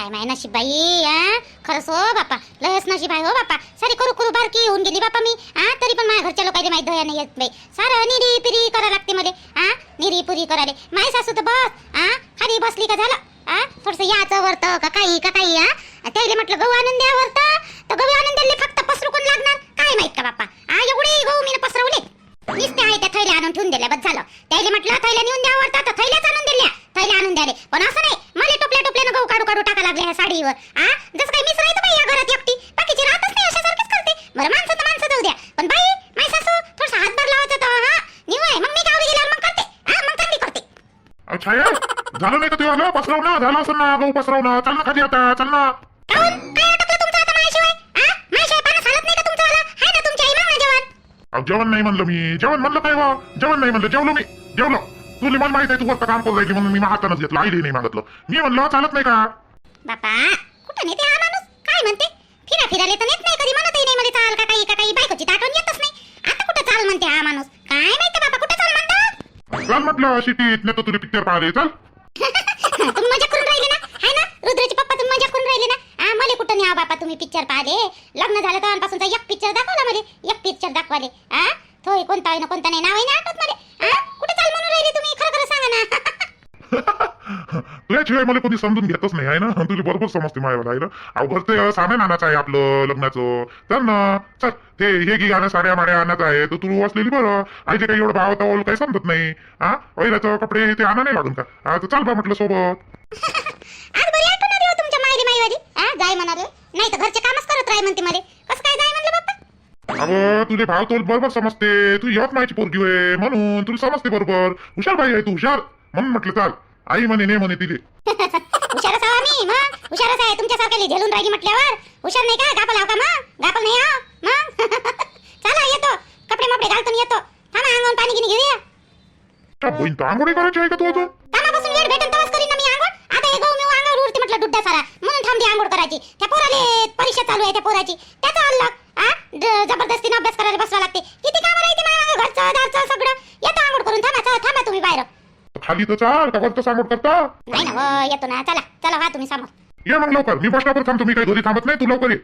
काय माय नशीब बाई हा खरंच हो बापा लयच नशीब आहे हो बापा सारी करू करू बारकी होऊन गेली बापा मी हा तरी पण माझ्या घरच्या लोकांनी माहिती दया नाही येत बाई. सारं निरी पिरी करा लागते मला हा निरी पुरी करायला. माय सासू तर बस हा खाली बसली का झालं? हा थोडस याचं वरत का काही का काही हा त्याला म्हटलं गहू आणून द्या वरत. तर गहू आणून दिले फक्त पसरू कोण लागणार. काय माहीत का बापा हा एवढे गहू मी पसरवले. नुसते आहे त्या थैल्या आणून ठेवून दिल्या बस झालं. त्याला म्हटलं थैल्या नेऊन द्या आवडतात तर थैल्याच आणून दिल्या. थैल्या आणून द्याले पण असं नाही मला टोपल्या टोपल्यानं गहू काढू काढू टाका लागले ह्या साडीवर. आ? जसं काही मिस राहतो बाई या घरात एकटी. बाकीची राहतच नाही अशा सारखीच करते. बरं माणसं तर माणसं जाऊ द्या. पण बाई माय सासू थोडासा हातभार लावायचा तर हा? निवय मग मी गावी गेल्यावर मग करते. हा मग चांगली करते. अ, छाया झालं नाही का ते आलं पसरवलं? झालं असं ना गहू पसरवलं? चल ना खाली आता चल ना काहून काय अटकलं तुमचं आता माझ्याशिवाय हा माझ्याशिवाय पाण्यात हालत नाही का तुमचं आलं हाय ना तुमची आई मागणं जेवण अहो, जेवण नाही म्हणलं मी. जेवण म्हणलं काय बा जेवण नाही म्हणलं जेवलो मी. जेवलो. तुला मला माहीत आहे तू फक्त काम करू राहिली म्हणून मी हातानच घेतलं आईला नाही मागितलं. मी म्हणलं चालत नाही का? बापा कुठं नेते हा माणूस? काय म्हणते? फिरा फिराले तर नेत नाही कधी म्हणतही नाही मला चाल का काही का काही बायकोची तर आठवण येतच नाही. आता कुठं चाल म्हणते हा माणूस? काय माहिती बापा कुठं चाल म्हणतो? चल म्हटलं सिटीत नेतो तुला पिक्चर पाहिले चल. तुम्ही मजा करून राहिले ना हाय ना रुद्रचे पप्पा तुम्ही मजा करून राहिले ना हा मला कुठं न्या बापा तुम्ही पिक्चर पाहिले लग्न झालं तेव्हापासूनचा एक पिक्चर दाखवला मला एक पिक्चर दाखवाले हा थोय कोणता आहे ना कोणता नाही. नाव आहे ना आठवत मला हा कुठं चाल म्हणून राहिले तुम्ही? खरं खरं सांगा ना. तुझ्याशिवाय मला कोणी समजून घेतच नाही आहे ना? तुला बरोबर समजते माझ्या आहे ना अहो घरचं सामान आणायचं आहे आपलं लग्नाचं. चल ना. चल. ते हे घे गाणं साड्या माड्या आणायचं आहे. तर तू वाचलेली बरं. आईचे काही एवढं भाव तावल काही समजत नाही. हा पहिल्याचं कपडे ते आणा नाही लागून का? तर चाल बा म्हटलं सोबत. आज बरी आठवण हो तुमच्या मायली माईवाली. हा जाय म्हणाले. नाही तर घरचे कामच करत राही म्हणते मला. कसं काय जाय अगं तुझे भाव तोल बरोबर समजते. तू यवत माहिती पोरगी होय म्हणून तुला समजते बरोबर. हुशार बाई आहे तू हुशार. म्हणून म्हटलं चाल. आई म्हणे ने म्हणे तिले. हुशारच आहो आम्ही मग हुशारच आहे तुमच्यासारख्या झेलून राहिली म्हटल्यावर? हुशार नाही का? गापल आहो का मग गापल नाही आहो मग चला येतो. कपडे मपडे घालतो आणि येतो. थांबा अंगण पाणी गिनी घेऊया. त्या बहीण तर आंघोळी करायची आहे का तू अजून? कामापासून वेळ भेटेल तेव्हाच करीन ना मी आंघोळ. आता हे गहू मी अंगावर उरते म्हटलं डुड्डा सारा. म्हणून थांबली आंघोळ करायची. त्या पोराले परीक्षा चालू आहे त्या पोराची. त्याचं अल्लग आ? जबरदस्तीने अभ्यास करायला बसवा लागते. किती कामं राहते माझ्या घरचं दारचं सगळं. येतो आंघोळ करून. थांबा चला, थांबा तुम्ही बाहेर. खाली तर चाल का फक्त सांगोट करता? नाही ना व, येतो ना. चला चला वा तुम्ही समोर. ये मग लवकर. मी बस स्टॉपवर थांबतो. मी काही घरी थांबत नाही. तू लवकर ये.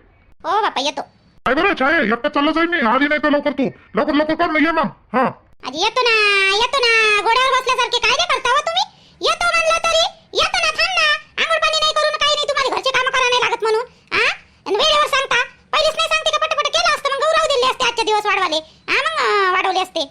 हो बापा येतो. काय बरं? छाय एकटा चाललं जाईल मी. आधी नाही तर लवकर तू. लवकर लवकर कर ना. ये मग. हा. आजी येतो ना येतो ना. घोड्यावर बसल्यासारखे काय नाही करता हो तुम्ही येतो म्हणलं तरी येतो ना थांब ना आंघोळ पाणी नाही करून काही नाही तुम्हाला घरचे काम करा नाही लागत म्हणून हा आणि वेळेवर सांगता पहिलेच नाही सांगते का पटपट केलं असतं मग गौरव दिले असते आजचे दिवस वाढवाले हा मग अं, वाढवले असते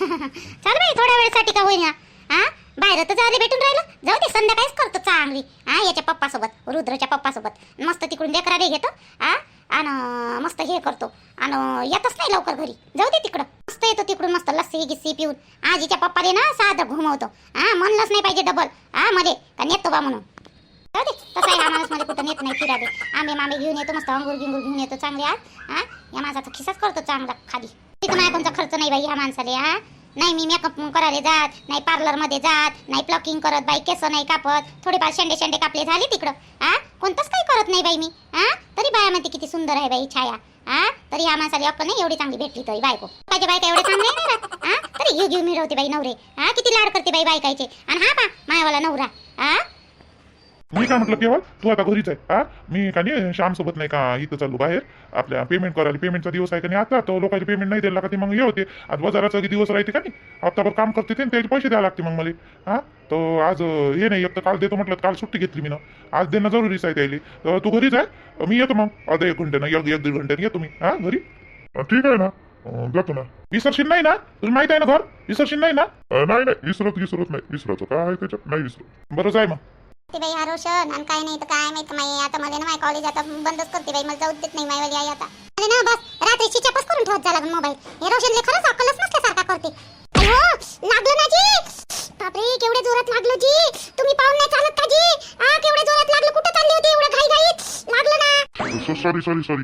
चल बाई थोड्या वेळसाठी का होईना? हा बाहेर तर जारी भेटून राहिलं. जाऊ दे संध्याकाळीच करतो चांगली. हा याच्या पप्पासोबत रुद्रच्या पप्पासोबत. मस्त तिकडून लेकराले घेतो. हा आणि मस्त हे करतो. आणि येतच नाही लवकर घरी. जाऊ दे तिकडं. मस्त येतो तिकडून मस्त लस्सी गिस्सी पिऊन. आजीच्या पप्पाले ना साधं घुमवतो. हा म्हणलंच नाही पाहिजे डबल हा मध्ये का नेतो बा म्हणून. जाऊ दे तसा आहे हा माणूसमध्ये कुठं नेत नाही फिराले आंबे मामे घेऊन येतो मस्त अंगूर गिंगूर घेऊन येतो चांगले आज हा या माणसाचा खिसाच करतो चांगला खाली. तिथं माझ्या कोणता खर्च नाही बाई ह्या माणसाले हा नाही मी मेकअप करायला जात नाही पार्लरमध्ये जात नाही प्लकिंग करत बाई केस नाही कापत थोडेफार शेंडे शेंडे कापले झाले तिकडं. हा कोणतंच काही करत नाही बाई मी. हा तरी बाया म्हणते किती सुंदर आहे बाई छाया. हा तरी ह्या माणसाला अक्कल नाही एवढी चांगली भेटली तरी बायको. पाहिजे बायका एवढे चांगले नाही ना तरी घेऊ घेऊ मिळवते बाई नवरे. हा किती लाड करते बाई बायकायचे. आणि हा पा मायावाला नवरा. हा मी काय म्हटलं केवळ? तू आता घरीच आहे हा? मी का नाही श्याम सोबत नाही का इथं चाललो बाहेर. आपल्या पेमेंट करायला पेमेंटचा दिवस आहे का नाही आता तो लोकांचे पेमेंट नाही द्यायला का ते मग हे होते. आज बाजाराचा दिवस राहते का नाही? हप्ताभर काम करते ते त्याचे पैसे द्यावे लागते मग मला हा? तर आज हे नाही एक तर काल देतो म्हटलं काल सुट्टी घेतली मी ना आज देणं जरुरीच आहे त्याला. तर तू घरीच आहे? मी येतो मग. अर्धा एक घंट्यानं एक एक दीड घंट्यानं येतो मी हा घरी? ठीक आहे ना. जातो ना. विसरशील नाही ना? तुला माहीत आहे ना घर? विसरशील नाही ना? नाही नाही विसरत विसरत नाही. विसरायचं काय त्याच्यात? नाही विसरत. बरं जाय मग. ती बाई हा रोशन. आणि काय नाही तर काय माहीत माई आता मला ना माझ्या कॉलेज आता बंदच करते बाई. मला जाऊ देत नाही माईवाली आई आता. अरे ना बस रात्रीची चपस करून ठेवत जा लागून मोबाईल हे रोशनले खरंच अक्कलच नसल्यासारखा करते. अयो लागलं ना जी बापरे केवढे जोरात लागलो जी. तुम्ही पाहून नाही चालत का जी? हा केवढे जोरात लागलं कुठं चालली होती एवढं घाई घाईत लागलं ना सॉरी सॉरी सॉरी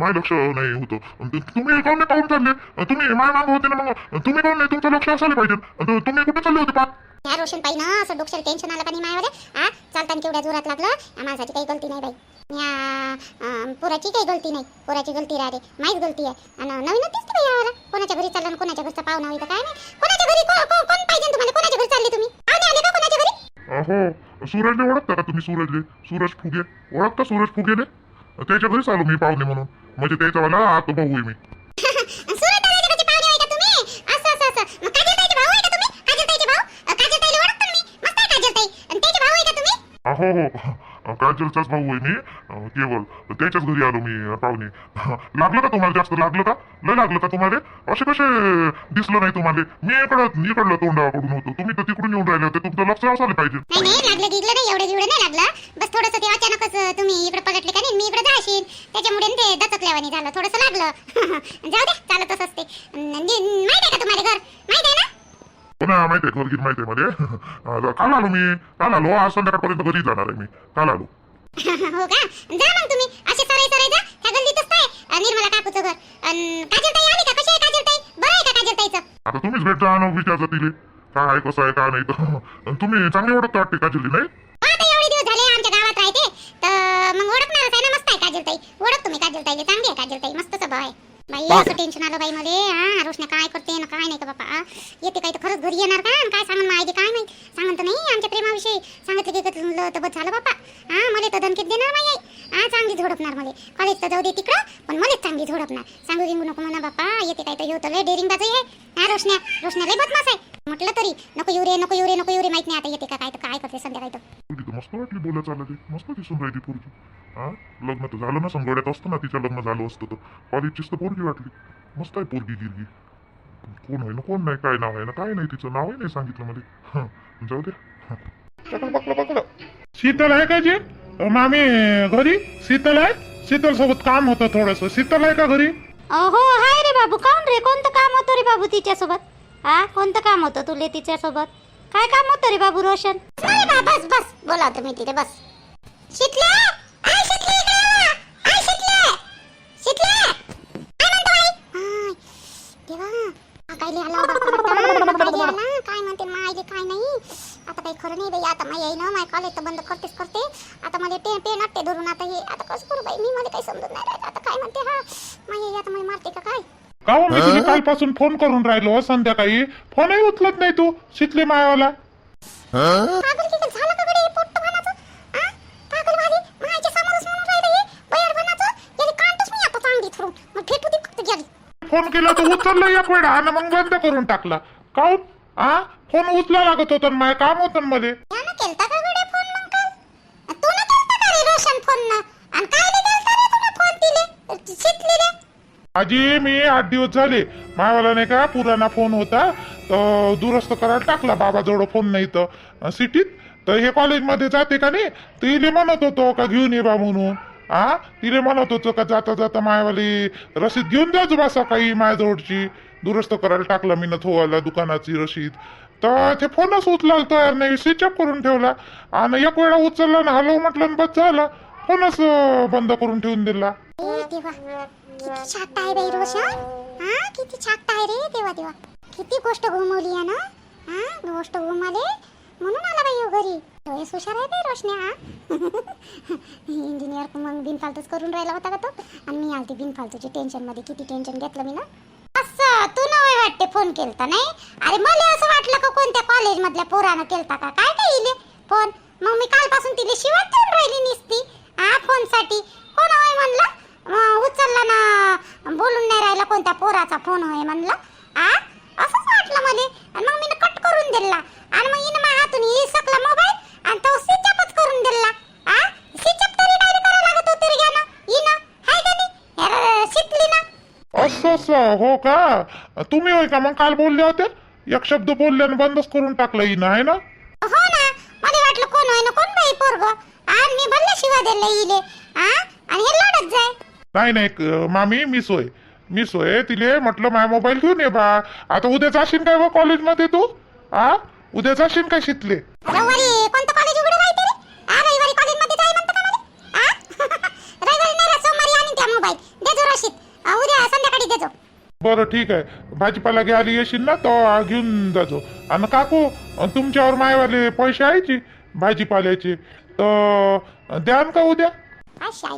माय लक्ष नाही होतं. तुम्ही कोण नाही पाहून चालले? तुम्ही माय मागं होते ना मग? तुम्ही कोण नाही तुमचं लक्ष असायला पाहिजे. तुम्ही कुठे चालले होते या रोशन पाहिजे ना असं डोक्याला टेन्शन आलं का नाही मायावर हा चालताना केवढ्या जोरात लागलं? माणसाची काही गलती नाही बाई. या पोराची काही गलती नाही. पोराची गलती राहते. माहीच गलती आहे. आणि नवीनच दिसते बाई यावर कोणाच्या घरी चाललं कोणाच्या घरचं पाहुणा होईल तर काय नाही. कोणाच्या घरी कोण पाहिजे तुम्हाला? कोणाच्या घरी चालले तुम्ही? पाहुणे आले का कोणाच्या घरी? हो सूरजले ओळखता का तुम्ही सूरजले? सूरज फुगे. ओळखता सूरज फुगेले? त्याच्या घरीच आलो मी पाहुणे म्हणून. म्हणजे त्याचा मला आतो भाऊ आहे मी. सुरत दादाचे कसे पाहुणे आहे का तुम्ही? असं असं असं. मग काजल ताईचे भाऊ आहे का तुम्ही? काजल ताईचे भाऊ? अ, काजल ताईला ओळखता ना मी? मस्त आहे काजल ताई. आणि त्याचे भाऊ आहे का तुम्ही? हो हो. काजलचाच भाऊ आहे मी केवळ त्याच्याच घरी आलो मी पाहुणे. लागलं का तुम्हाला जास्त? लागलं का? लय लागलं का तुम्हाला? असे कसे दिसलं नाही तुम्हाला? मी इकडं इकडलं तोंडाकडून होतो. तुम्ही तर तिकडून येऊन राहिले होते. तुमचं लक्ष असायला पाहिजे. बस थोडस ते अचानकच तुम्ही इकडे पलटले का नाही? मी इकडे जाशील त्याच्यामुळे ते दचकल्यावानी झालं. थोडस लागलं. जाऊ दे चालतच असते. माहिती आहे का तुम्हाला घर? माहिती आहे ना हो माहिती आहे घरगीर माहिती आहे मध्ये? काल आलो मी. काल आलो आज संध्याकाळपर्यंत घरी जाणार आहे मी. काल आलो हो का? जा मग तुम्ही. असे सराई सराई जा. त्या गल्लीतच काय निर्मला काकूचं घर. आली का? कशी आहे काजल ताई बरं आहे का काजल ताईचं आता तुम्हीच भेट जा आणि विचारता तिले. काय आहे कसं आहे काय नाही तर. तुम्ही चांगले ओळखता वाटते काजली नाही? एवढे दिवस झाले आमच्या गावात राहते. तर मग ओळखणारच आहे ना मस्त आहे काजल ताई ओळख तुम्ही काजल ताईले चांगली आहे काजल ताई मस्त स्वभाव आहे. बाई असं टेन्शन आलं बाई मध्ये हा रोशने काय करते ना काय नाही का बापा आ, येते काय तर खरंच घरी येणार का? काय सांगून माहिती काय माहिती? सांगत तर नाही आमच्या प्रेमाविषयी. सांगितलं की कतलं तर बस झालं बापा. हा मला तर धनकीत देणार नाही आई. हा चांगली झोडपणार मला. कॉलेज तर जाऊ दे तिकडं पण मलाच चांगली झोडपणार. सांगू गिंगू नको म्हणा बापा येते काय तर हे होतं लय डेरिंग बाजू आहे हा रोशन्या रोशन्या लय बदमाश आहे. म्हटलं तरी नको युरे नको युरे नको युरे माहीत नाही आता येते का काय तर काय करते संध्याकाळी तर. तर मस्त वाटली बोला चालत. मस्त दिसून राहिली पोरगी. हा लग्न तर झालं ना संगोड्यात असतं ना तिचं लग्न झालं असतं तर. कॉलेजचीच तर पोरगी वाटली. मस्त आहे पोरगी गिरगी. कोण आहे ना कोण नाही काय नाव आहे ना काय नाही तिचं नावही नाही सांगितलं मला. हं, जाऊ दे. शीतल आहे का जी? मामी घरी? शीतल आहे? शीतल सोबत काम होतं थोडस. शीतल आहे का घरी? हो हाय रे बाबू. काऊन रे? कोणतं काम होतं रे बाबू तिच्यासोबत? हा कोणतं काम होतं तुले तिच्यासोबत? काय काम होतं रे बाबू रोशन? नाही बा बस बस. बोला तुम्ही तिथे बस. शितले? आता काही खरं नाही बाई आता माय येईन माय कॉलेज तर बंद करतेच करते. आता मला ते पेन आटते धरून आता हे आता कसं करू बाई? मी मला काही समजत नाही राहिलं. आता काय म्हणते? हा माय आई आता मला मारते का काय? का हो, मी तुला कालपासून फोन करून राहिलो संध्याकाळी. फोनही उचलत नाही तू शितली मायावाला. पागल की काय झालं का गडे पोट्ट बनाचं आ पागल वाली मायच्या समोरच म्हणून राहिलं हे बयार बनाचं याला काढतोच मी आता चांगली थरून मग फेटू दे फक्त गेली फोन केला तर उचलला एक वेळा आणि मग बंद करून टाकला. काऊन आ? फोन उचला लागत होता माय काम होतं मध्ये यानं केलता का गडे फोन मग काल? तू न केलता का रे रोशन फोन न आणि काय रे केलता रे तुला फोन दिले शिकली रे आजी मी आठ दिवस झाले. मायावाला नाही का पुराणा फोन होता तर दुरुस्त करायला टाकला बाबाजवळ फोन नाही तर. सिटीत. तर हे कॉलेजमध्ये जाते का नाही? तर इले म्हणत होतो का घेऊन ये बा म्हणून. आ? तिले म्हणत होतो का जाता जाता मायावाली रसीद घेऊन जा बा सकाळी मायाजवळची. दुरुस्त करायला टाकला मी थोवाला दुकानाची रशीद. तर ते फोनच उचलायला तयार नाही स्विच ऑफ करून ठेवला. आणि एक वेळा उचलला ना हॅलो म्हटलं आणि बस झाला. फोनच बंद करून ठेवून दिला. ओ देवा. किती छाट आहे बाई रोशन? हा किती छाट आहे रे देवा देवा. किती गोष्ट घुमवली आहे ना हा गोष्ट घुमाले म्हणून आला बाई ह्यो घरी. डोळे हुशार आहे बाई रोशने हा. इंजिनियर मग बिनफालतूच करून राहिला होता का तो? आणि मी आलती बिनफालतूची टेन्शनमध्ये. किती टेन्शन घेतलं मी ना असं तू नवे वाटते फोन केलता नाही? अरे मला असं वाटलं का कोणत्या कॉलेज मधल्या पोरानं केलता का? काय काय इले फोन? मग मी कालपासून तिला शिवात देऊन राहिली निसती. हा फोनसाठी कोण होय म्हणलं? उचलला ना बोलून नाही राहिला कोणत्या पोराचा फोन होय म्हणलं. आ असंच वाटलं मला. आणि मग मी कट करून दिला आणि मग हिनं माझ्या हातून सकला मोबाईल आणि तो स्विच ऑफच करून दिला आ स्विच ऑफ तरी डायरेक्ट करावं लागत होतं रे गाणं हिनं हाय का नाही अरे, शिकली ना असं हो का? तुम्ही होय का? मग काल बोलले होते? एक शब्द बोलले आणि बंदच करून टाकलं हिनं आहे ना? हो ना. मला वाटलं कोण होय ना कोण बाई पोरग? आणि मी भरलं शिवा दिले इले आ? आणि हे लढत जाय. नाही नाही क- मामी मी सोय मी सोय तिले म्हटलं माझा मोबाईल घेऊन ये बा. आता उद्या जाशील काय बा कॉलेजमध्ये तू? आ? उद्या जाशील काय शिकले? रविवारी कोणतं कॉलेज उघडं राहते रे आ रविवारी कॉलेजमध्ये जाय म्हणतं का मला आ रविवारी नाही रे, सोमवारी आणीन त्या मोबाईल देजो रशीद आ, देजो बरं ठीक आहे. भाजीपाला घ्यायला येशील ना? तर घेऊन जाजो आणि काकू तुमच्यावर मायवाले पैसे आहेची भाजीपाल्याचे? तर द्यान का उद्या? काय शाय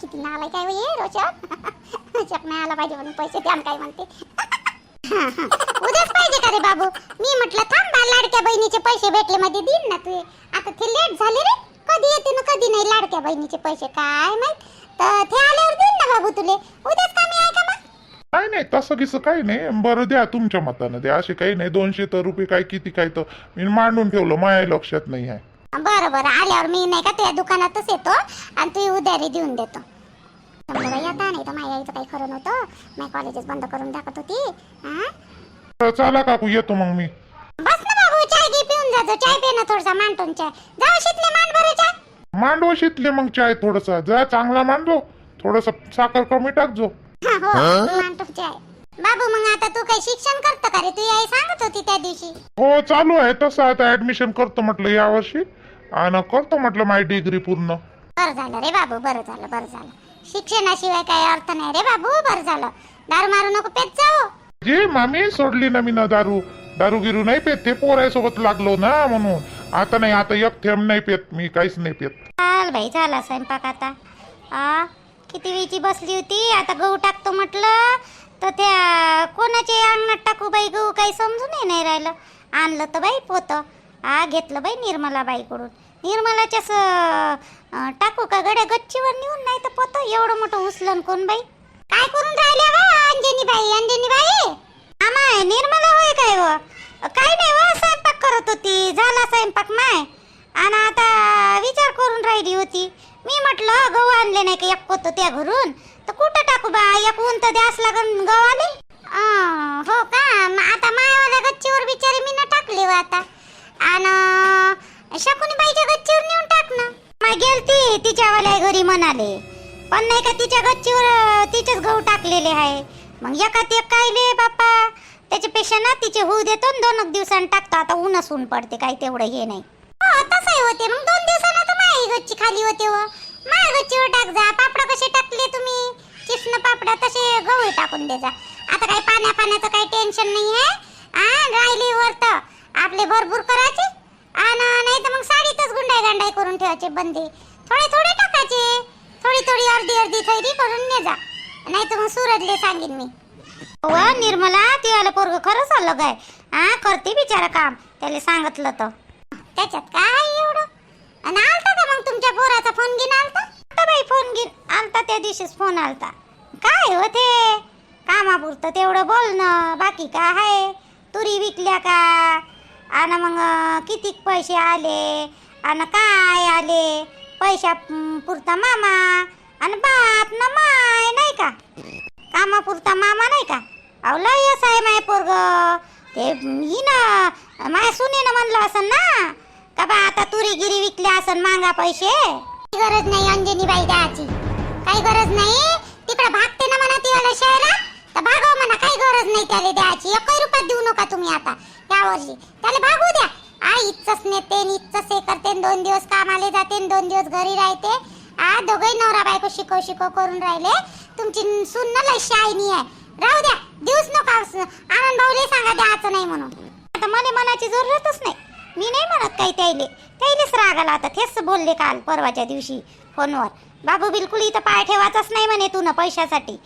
किती नालाय काय ये रोशन चक नाही आला पाहिजे म्हणून पैसे द्या काय म्हणते. हा, हा. उद्याच पाहिजे का रे बाबू? मी म्हटलं थांब बा लाडक्या बहिणीचे पैसे भेटले मध्ये देईन ना तू आता ते लेट झाले रे. कधी येते ना कधी नाही लाडक्या बहिणीचे पैसे? काय माहीत? तर ते आल्यावर देईन ना बाबू तुले. उद्याच कमी आहे का मग? नाही नाही तसं किसं काही नाही. बरं द्या तुमच्या मतानं द्या. असे काही नाही. दोनशे तर रुपये काय किती काय तर मी मांडून ठेवलं. माझ्या लक्षात नाही आहे. बरं बरं. आल्यावर मी नाही का तुझ्या दुकानातच येतो आणि तू उधारी देऊन देतो. समजा बाई आता नाही तर माझ्या आईचं काही खरं नव्हतं. माझी कॉलेजेस बंद करून टाकत होती. हा? तर चला काकू येतो मग मी. बस ना बाबू चाय घे पिऊन जातो. चाय पे ना थोडासा मांडून चाय. जाऊ शिकले मान बरं चाय. मांडव शितले मग चाय थोडसा. जा चांगला मांडव. थोडस साखर कमी टाकजो. हा, हो. मांडतो चाय. बाबू मग आता तू काही शिक्षण करतो का रे? तू आई सांगत होती त्या दिवशी. हो चालू आहे. तसं आता ऍडमिशन करतो म्हटलं यावर्षी आणि करतो म्हटलं माझी डिग्री पूर्ण. बरं झालं रे बाबू बरं झालं बरं झालं. शिक्षणाशिवाय काही अर्थ नाही रे बाबू बरं झालं. दारू मारू नको पेत जाऊ. जी मामी सोडली ना मी ना दारू. दारू गिरू नाही पेत. ते पोरायसोबत लागलो ना म्हणून. आता नाही आता एक थेंब नाही पेत मी काहीच नाही पेत. चाल बाई झाला स्वयंपाक आता. आ किती वेळची बसली होती? आता गहू टाकतो म्हटलं तर त्या कोणाच्या अंगणात टाकू बाई गहू? काही समजूनही नाही राहिलं. आणलं तर बाई पोतं. आ घेतलं बाई निर्मला बाईकडून. निर्मलाच्या स टाकू का गड्या? गच्चीवर नेऊन नाही तर पोतं. एवढं मोठं उचलन कोण बाई? काय करून राहिल्या वा अंजनी बाई अंजनी बाई आमाय निर्मला होय काय व? काय नाही व स्वयंपाक करत होती. झाला स्वयंपाक माय. आणि आता विचार करून राहिली होती. मी म्हटलं गहू आणले नाही का एक होतं त्या घरून? तर कुठं टाकू बा? एक ऊन तर द्यास लागन गव्हाले? अं, हो का? आता मायावाल्या गच्चीवर बिचारी मी न टाकले व आता. आणि शकुनी बाईच्या गच्चीवर नेऊन टाक ना. माय गेलती तिच्यावाल्या घरी म्हणाले. पण नाही का तिच्या गच्चीवर तिचेच गहू टाकलेले आहे. मग एका एक कायले बाप्पा. त्याच्यापेक्षा ना तिचे होऊ देतो न दोन दिवसांनी टाकतो. आता ऊनच ऊन पडते काही तेवढं हे नाही. हो तसंही होते. मग दोन दिवसानं तर माई गच्ची खाली होते हो. व माझ्या गच्चीवर हो, टाक जा. पापड कसे टाकले तुम्ही? चिप्स पापड तसे गहू टाकून दे जा. आता काही पाण्या पाण्याचं काही टेन्शन नाही आहे. आ राहिली वर तर. आपले भरपूर करायचे. आणि नाही तर मग साडीतच गुंडाई गांडाई करून ठेवायचे बंदे. थोडे थोडे टाकायचे. थोडी थोडी अर्धी अर्धी थैरी करून ने जा. नाही तर मग सुरजले सांगेन मी. वा निर्मला ते आलं पोरग खरंच आलं काय? हा करते बिचारा काम. त्याला सांगितलं तर त्याच्यात काय एवढं? आणि आलता का मग तुमच्या पोराचा फोन घेऊन आलता? आता बाई फोन घेऊन आलता त्या दिवशीच फोन आलता. काय हो ते? कामापुरतं तेवढं बोलणं बाकी काय आहे? तुरी विकल्या का? आणि मग कितीक किती पैसे आले? आणि काय आले? पैशा पुरता मामा? आणि बाप ना माय नाही का? का अहो असं आहे माय पोरग. ते ही ना माय सुनेनं म्हणलं असं ना का बा आता तुरी गिरी विकल्या असन मांगा पैसे. गरज नाही अंजनी बाई द्यायची. काही गरज नाही. तिकडे भागते ना म्हणा ती वाला शहरात. तर भागव म्हणा काही गरज नाही त्याला द्यायची. एकही रुपयात देऊ नका तुम्ही आता या वर्षी. त्याला भागू द्या. आ इच्छच नेते न इच्छच हे करते दोन दिवस कामाले जाते दोन दिवस घरी राहते. आ दोघही नवरा बायको शिकव शिकव करून राहिले. तुमची सुन्न ना लय शायनी आहे. राहू द्या. देऊच नका आनंद भाऊले सांगा द्यायचं नाही म्हणून. आता मला मनाची जरूरतच नाही. मी नाही म्हणत काही त्याईले त्याईलेच राग आला आता तेच बोलले काल परवाच्या दिवशी फोनवर. बाबू बिलकुल इथं पाय ठेवायचाच नाही म्हणे तू ना पैशासाठी.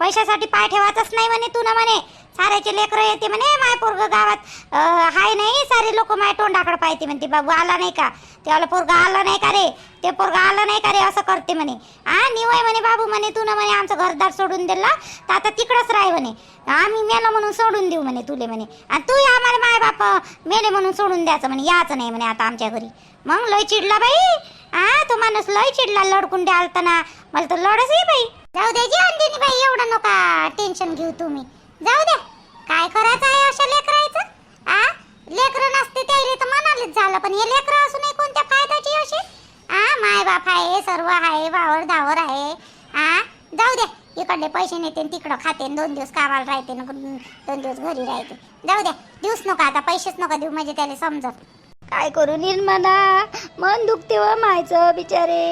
पैशासाठी पाय ठेवायचाच नाही म्हणे तू ना म्हणे. साऱ्याचे लेकरं येते म्हणे माय पोरग गावात हाय नाही सारे लोक माय तोंडाकडे पाहते म्हणते बाबू आला नाही का? त्याला पोरग आला नाही का रे? ते पोरग आला नाही का रे? असं करते म्हणे. हा निवय म्हणे बाबू म्हणे तू ना म्हणे आमचं घरदार सोडून दिला तर आता तिकडंच राह म्हणे. आम्ही मेलं म्हणून सोडून देऊ म्हणे तुले म्हणे. आणि तू आम्हाला माय बाप मेले म्हणून सोडून द्यायचं म्हणे यायचं नाही म्हणे आता आमच्या घरी. मग लय चिडला बाई. हा तो माणूस लय चिडला लडकुंडे आलता ना. मला तर लढच आहे बाई. जाऊ द्यायची जी अंजनी बाई एवढं नका टेन्शन घेऊ तुम्ही. जाऊ द्या काय करायचं आहे अशा लेकरायचं? आ? लेकरं नसते त्याला तर मनालीच झालं पण हे लेकरं असूनही कोणत्या फायद्याची अशी? आ? माय बाप आहे सर्व आहे वावर धावर आहे. आ? जाऊ द्या इकडले पैसे नेते तिकडं खाते दोन दिवस कामाला राहते दोन दिवस घरी राहते. जाऊ द्या देऊच नका आता पैसेच नका देऊ म्हणजे त्याला समजत. काय करू निर्मला? मन दुखते व मायचं बिचारे.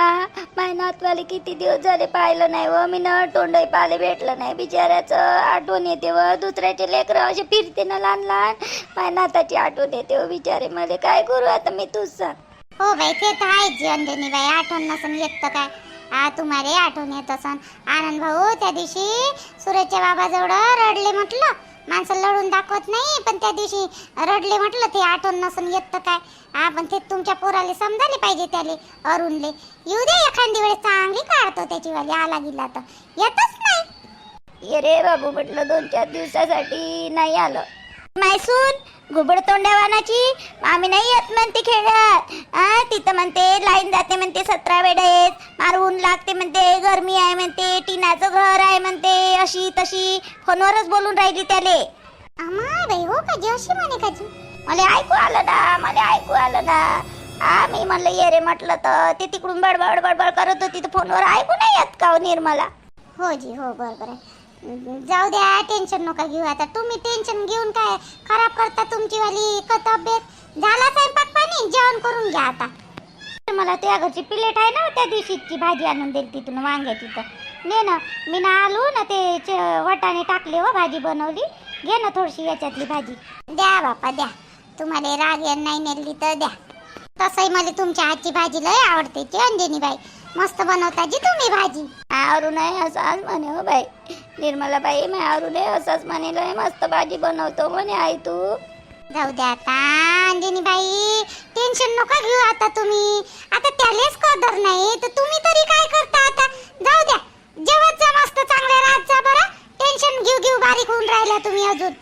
आ माय नातवाले किती दिवस झाले पाहिलं नाही व. मी न तोंडही पाले भेटलं नाही. बिचाऱ्याचं आठवण येते व. दुसऱ्याचे लेकरं असे फिरते ना लहान लहान. माय नाताची आठवण येते व. बिचारे मध्ये काय करू आता मी तूच सांग. हो बाई ते तर आहेच जीवनधनी बाई. आठवण नसन येत तर काय? आ तुम्हाला आठवण येत असन. आनंद भाऊ त्या दिवशी सुरेशच्या बाबाजवळ रडले म्हटलं. माणसं लढून दाखवत नाही पण त्या दिवशी रडले म्हटलं ते आठवण नसून येत तर काय? हा पण ते तुमच्या पोराले समजायला पाहिजे त्याले अरुणले. येऊ दे एखादी वेळेस चांगली काढतो त्याची वाली आला गेला तर. येतच नाही. ये रे बाबू म्हटलं दोन चार दिवसासाठी नाही आलं. मायसून घुबड तोंड्यावानाची आम्ही नाही येत म्हणते खेळत आ तिथं म्हणते लाईन जाते म्हणते सतरा वेळेस. मारून लागते म्हणते गरमी आहे म्हणते टिनाचं घर आहे म्हणते अशी तशी फोनवरच बोलून राहिली त्याले. बाई हो का अशी म्हणे काजी मला ऐकू आलं ना मला ऐकू आलं ना. आ मी म्हणलं ये रे म्हटलं तर ते तिकडून बडबड बडबड करत होती तर फोनवर ऐकू नाही येत का हो निर्मला? हो जी हो बरोबर आहे. जाऊ द्या टेन्शन नका घेऊ आता. तुम्ही टेन्शन घेऊन काय खराब करता तुमची वाली तब्येत. झाला स्वयंपाक पाणी? जेवण करून घ्या आता. मला त्या घरची प्लेट आहे ना त्या दिवशीची भाजी आणून देईल तिथून वांग्याची तर ने ना मी ना आलो ना ते च- टाकले हो भाजी बनवली. घे ना थोडीशी याच्यातली भाजी. द्या बापा द्या. तुम्हाला राग येण नाही नेली तर द्या. तसंही मला तुमच्या हातची भाजी लय आवडते. ती अंजनी बाई मस्त बनवता जी तुम्ही भाजी. आरू नाही आज म्हणे हो बाई. निर्मलाबाई मी असंच म्हणेलय मस्त भाजी बनवतो म्हणे आई तू. जाऊ द्या आता अंजनी बाई टेन्शन नका घेऊ आता तुम्ही. आता त्यालेच कदर नाही तर तुम्ही तरी काय करता आता? जाऊ द्या जेवत जा मस्त चांगल्या राहत जा बरं. टेन्शन घेऊ घेऊ बारीक होऊन राहिला तुम्ही अजून.